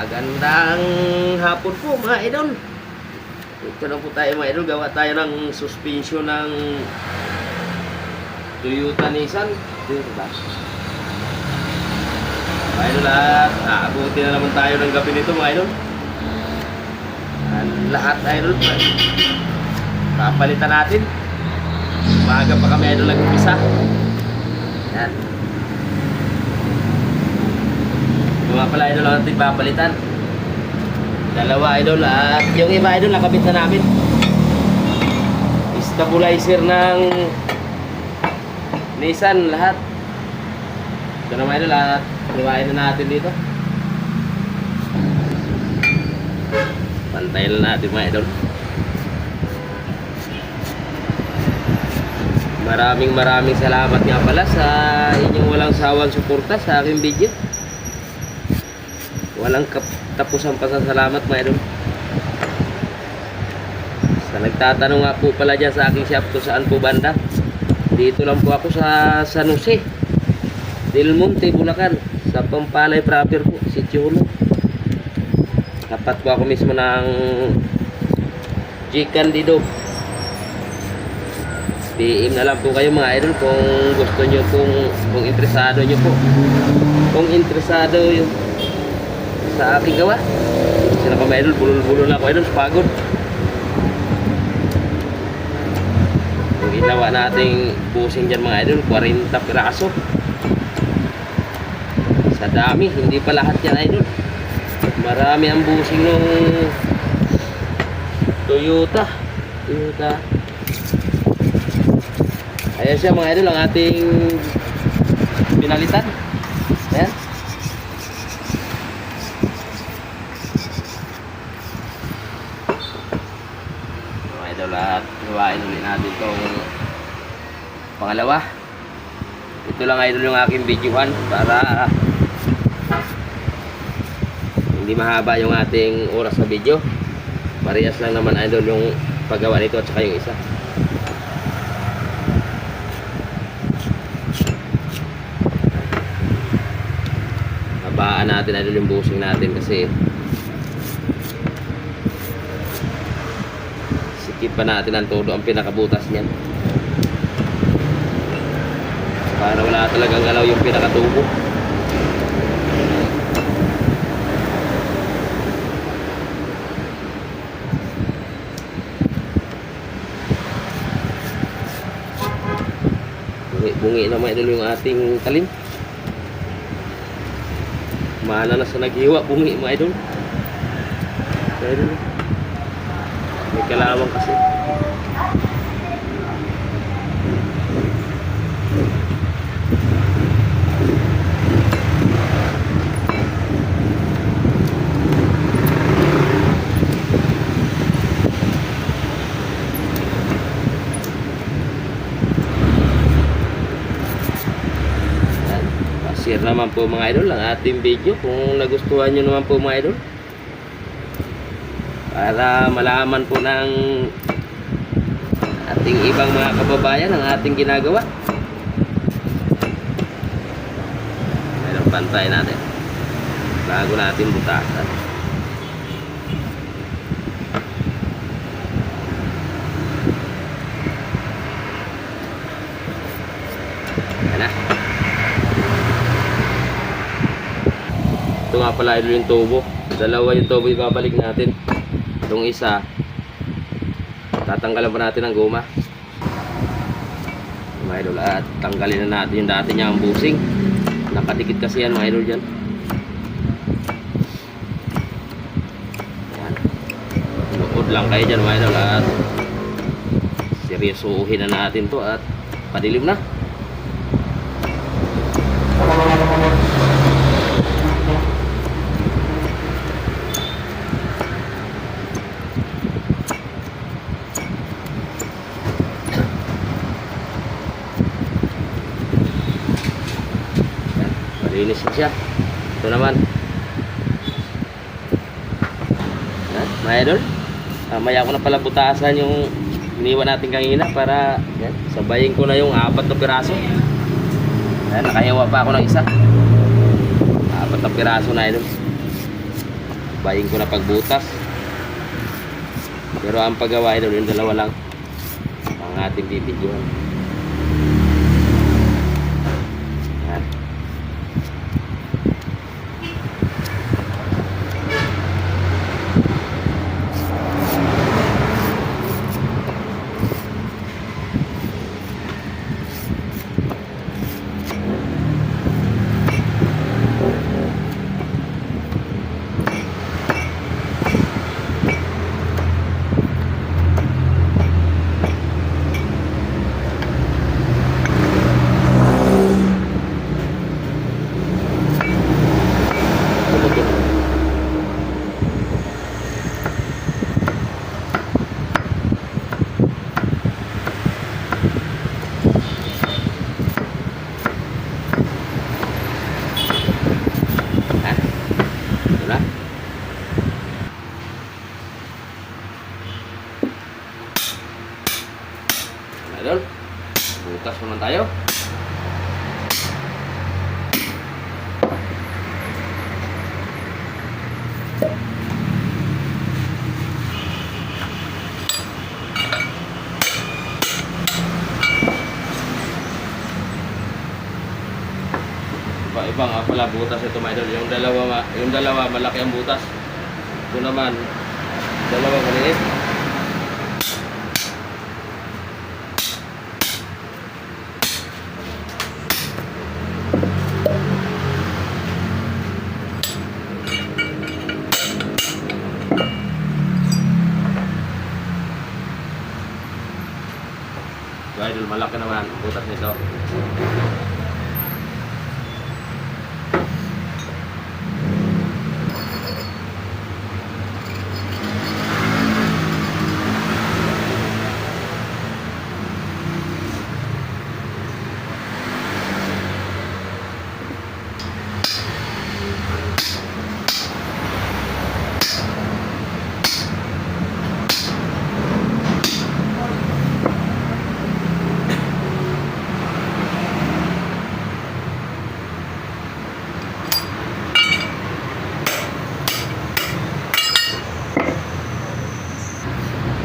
Magandang hapon po mga idol. Ito na po tayo mga idol. Gawa tayo ng suspension ng Toyota Nissan. Ba? Mga idol at aabuti na naman tayo ng gabi nito mga idol. Ang lahat idol. Papalitan natin. Umaga pa kami idol nag-umpisa. Yan. Yung mga pala idol ang ating papalitan. Dalawa idol at yung iba idol nakabit na namin. Stabilizer ng Nissan lahat. Ito naman idol at hiwain na natin dito. Pantayin na natin mga idol. Maraming maraming salamat nga pala sa inyong walang sawang suporta sa aking video. Walang katapusan pasasalamat mga. Sa nagtatanong nga po pala dyan sa aking shop kung saan po banda. Dito lang po ako sa San Jose. Del Monte, Bulacan. Sa Pampalay proper po, si Chulo. Tapat po ako mismo ng G Candido. PM na lang po kayo mga idol kung gusto nyo kung, kung interesado nyo po. Kung interesado yung sa aking gawa. Sila pa mga idol, bulol-bulol na ako idol, pagod. Yung ginawa nating pusing dyan mga idol, 40 piraso. Sa dami, hindi pa lahat yan idol. Marami ang busing nung Toyota. Toyota. Ayan siya mga idol, ang ating pinalitan. Ayan. Mga idol at hiwain ulit natin itong pangalawa. Ito lang idol yung aking videohan para hindi mahaba yung ating oras sa video. Parehas lang naman idol yung paggawa nito at saka yung isa. Habaan natin idol yung busing natin kasi sikip pa natin ang todo ang pinakabutas niyan para wala talagang galaw yung pinakatubo bungi, na mga idol yung ating talim. Mana na sa naghiwa bungi mga idol. Mga idol may kalawang kasi. Yan. Pa-share naman po mga idol ang ating video kung nagustuhan nyo naman po mga idol para malaman po ng ating ibang mga kababayan ang ating ginagawa. Mayroon pantay natin bago natin butasan. Yan na. Ito nga pala yung tubo. Dalawa yung tubo ibabalik natin. Itong isa, tatanggalan pa natin ang goma. Mga idol, at tanggalin na natin yung dati niya ang busing. Nakadikit kasi yan mga idol dyan. Yan. Lukod lang kayo dyan mga idol at seryosohin na natin to at padilim na. Yan, malinis na siya. Ito naman. Yan, mga idol. Mamaya ko na pala butasan yung iniwan natin kanina para yan, sabayin ko na yung apat na piraso. Yan, nakahiwa pa ako ng isa. Apat na piraso na idol. bayin ko na pagbutas. Pero ang paggawa idol, yung dalawa lang ang ating bibidyohan. Yan. Tumutin. Ha? Ito na. Idol, butas naman tayo. Iba nga pala butas ito mga. Yung dalawa yung dalawa malaki ang butas. Ito naman dalawa maliit. Ito idol malaki naman ang butas nito.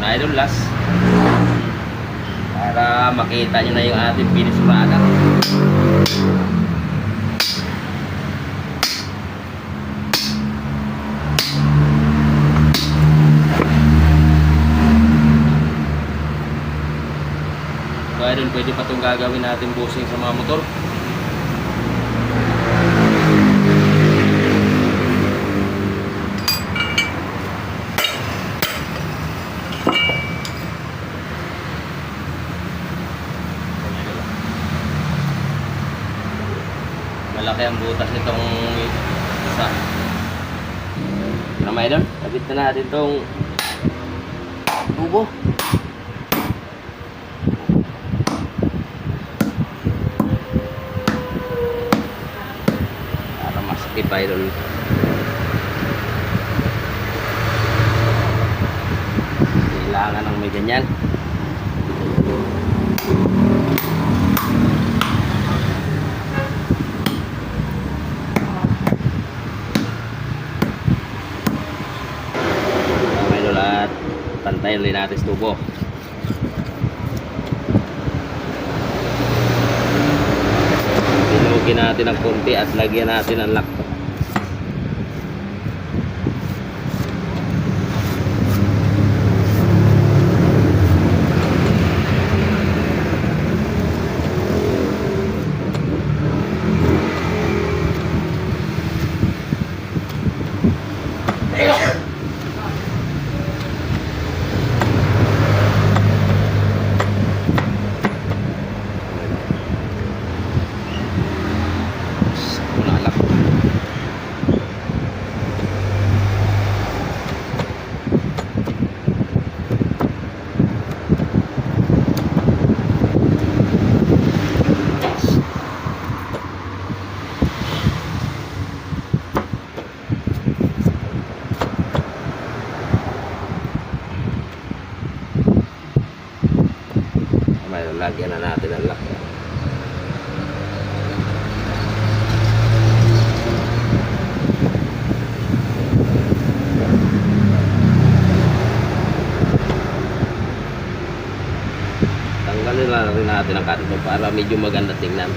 na idol last para makita nyo na yung ating finish product. So idol pwede pa itong gagawin natin busing sa mga motor malaki ang butas nitong isa. Na may doon kabit na natin tong tubo. Para mas tipay doon kailangan ng may ganyan. may pantayin rin natin sa tubo. Tinugin natin ng konti at lagyan natin ng lock. Wala Ayan, lagyan na natin ang lock. Tanggalin na rin natin ang kanto para medyo maganda tingnan.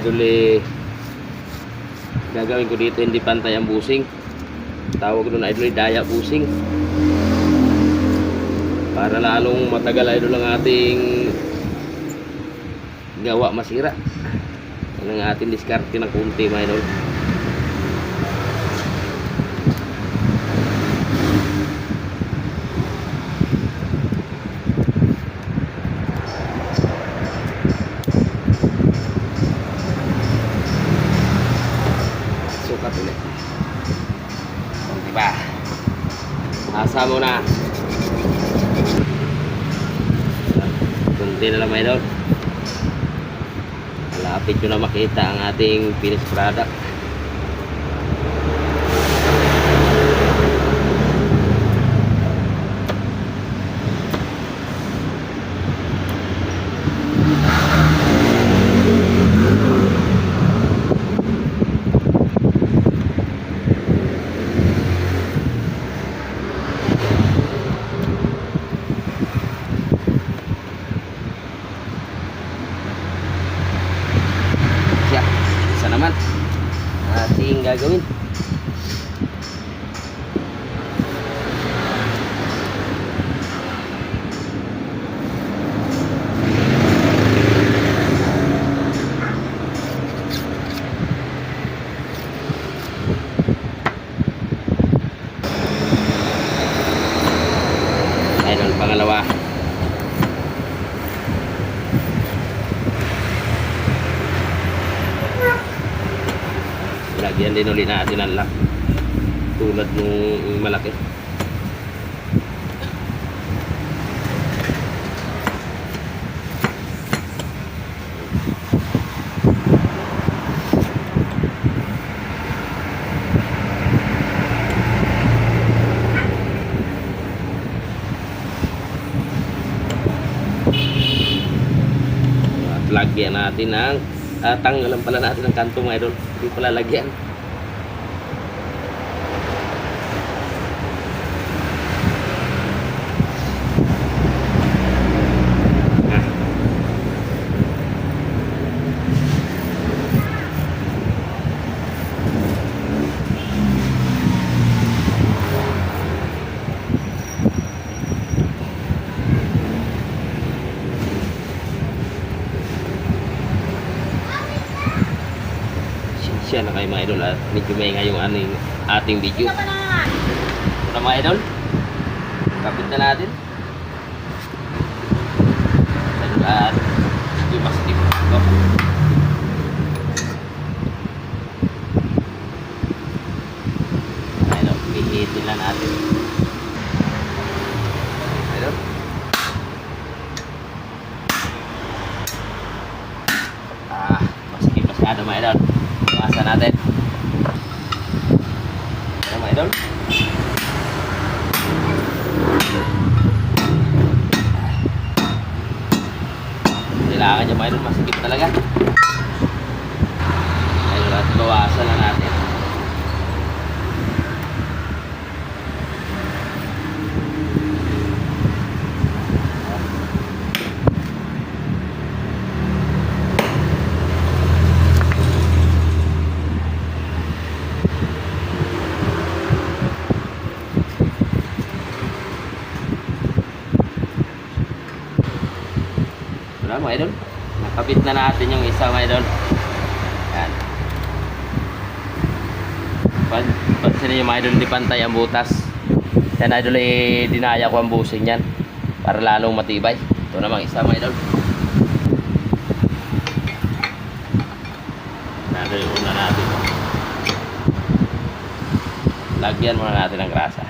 Idol eh, gagawin ko dito hindi pantay ang busing. Tawag doon idol eh, daya busing. Para lalong matagal idol ang ating gawa masira. Yan ang ating diskarte ng kunti mga idol. Na makita ang ating finished product. Gagawin. Din ulit natin ang lock. Tulad nung malaki. Lagyan natin ng uh, tanggalan pala natin ng kanto mga idol. Hindi pala lagyan. Ah. Kayo mga idol at medyo may nga yung aning ating video. Ito na mga idol. Kapit na natin. At medyo mas tip ito. Idol, pihitin lang natin. Idol. Ah, masikip masyado mga idol. Iwasan natin. Ano mga idol? Kailangan nyo mga idol, masikip talaga. Ayun, na natin. Wala mga idol. Nakabit na natin yung isa mga idol. Yan. Pan pansin niyo mga idol, hindi pantay ang butas. Yan idol, eh, dinaya ko ang busing yan. Para lalong matibay. Ito namang isa mga idol. Yung una natin. Lagyan muna natin ng grasa.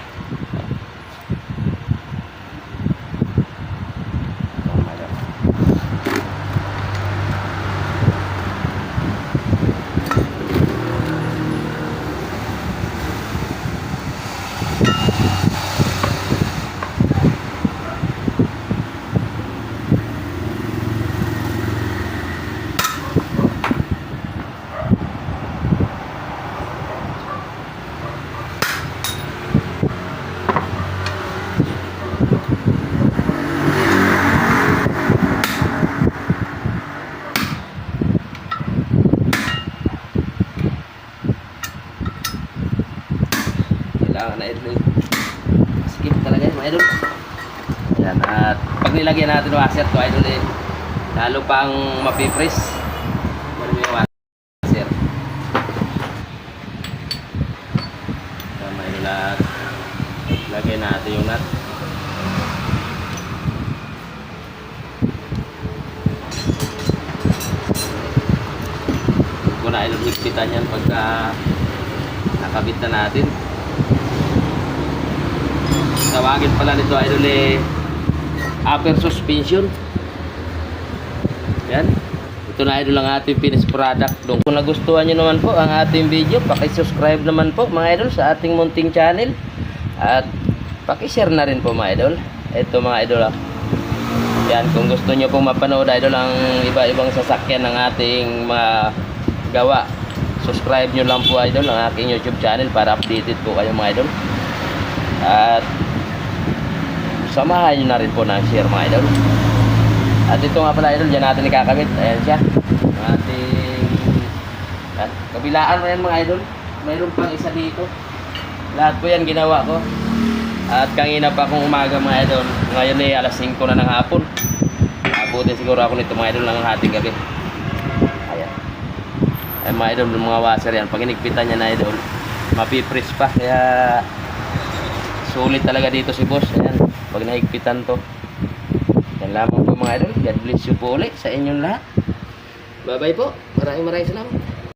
Kailangan na idol. Skip talaga yun, mga idol. Yan, at pag nilagyan natin washer to idol eh, lalo pang mapipres. Ano yung washer? Tama. Lagay natin yung nut. Kung na idol higpitan yan pagka nakabit na natin. Tawagin pala nito idol eh upper suspension. Yan. Ito na idol ang ating finished product. Dong. Kung nagustuhan nyo naman po ang ating video, paki-subscribe naman po mga idol sa ating munting channel. At paki-share na rin po mga idol. Ito mga idol ah. Yan, kung gusto nyo pong mapanood idol ang iba-ibang sasakyan ng ating mga gawa. Subscribe nyo lang po idol ang aking YouTube channel para updated po kayo mga idol. At samahan nyo na rin po ng share mga idol. At ito nga pala idol, dyan natin ikakabit. Ayan siya. Ating at kabilaan na yan mga idol. Mayroon pang isa dito. Lahat po yan ginawa ko. At kanina pa akong umaga mga idol. Ngayon ay alas 5 na ng hapon. Abutin siguro ako nito mga idol ng hating gabi. Ayan. Ay mga idol, mga washer yan. Pag inigpitan niya na idol, mapipres pa. Kaya sulit talaga dito si boss. Ayan. Pag naigpitan to. Yan lamang po mga idol. God bless you po ulit sa inyong lahat. Bye bye po. Maraming maraming salamat.